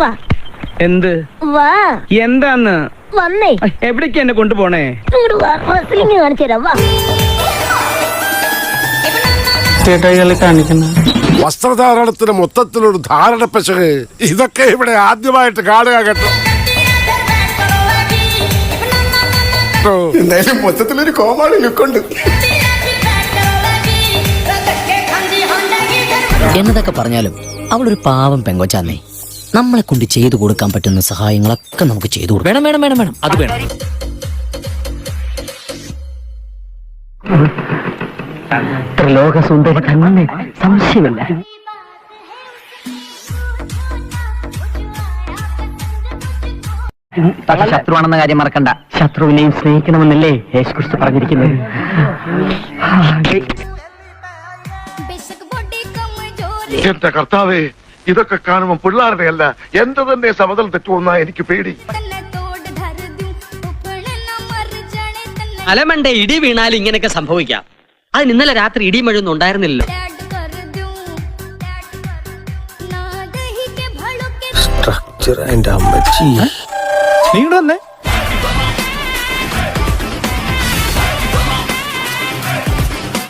വാ. എന്ത്? വാ. എന്താന്ന്? വന്നേ. എവിടേക്ക് എന്നെ കൊണ്ടുപോണേ? ഇങ്ങോട്ട് വാ. റെസ്ലിംഗ് കാണിച്ചു തരാം. വാ. വസ്ത്രധാരണത്തിന് മൊത്തത്തിലൊരു ധാരണ പശക്. ഇതൊക്കെ ഇവിടെ ആദ്യമായിട്ട് കാണുക കേട്ടോ. കേട്ടോ. എന്തായാലും മൊത്തത്തിലൊരു കോമാളി ലുക്കുണ്ട്. എന്നതൊക്കെ പറഞ്ഞാലും അവളൊരു പാവം പെങ്കൊച്ചാന്നേ. നമ്മളെ കൊണ്ട് ചെയ്തു കൊടുക്കാൻ പറ്റുന്ന സഹായങ്ങളൊക്കെ നമുക്ക് ചെയ്തു കൊടുക്കാം. വേണം വേണം വേണം വേണം. അത് വേണം. ത്രിലോകസുന്ദരി തന്നെ സംശയമില്ല. ശത്രുവാണെന്ന കാര്യം മറക്കണ്ട. ശത്രുവിനെയും സ്നേഹിക്കണമെന്നല്ലേ യേശുക്രിസ്തു പറഞ്ഞിരിക്കുന്നത്? എന്റെ കർത്താവേ ഇതൊക്കെ കാണുമ്പോൾ പിള്ളേരുടെ അല്ല എന്റെ തന്നെ സമതൽ തെറ്റുമെന്നാ എനിക്ക് പേടി. അലമണ്ട ഇടി വീണാൽ ഇങ്ങനെയൊക്കെ സംഭവിക്കാം. അതിന് ഇന്നലെ രാത്രി ഇടി മഴയൊന്നും അമ്മച്ചി നീ വന്നേ?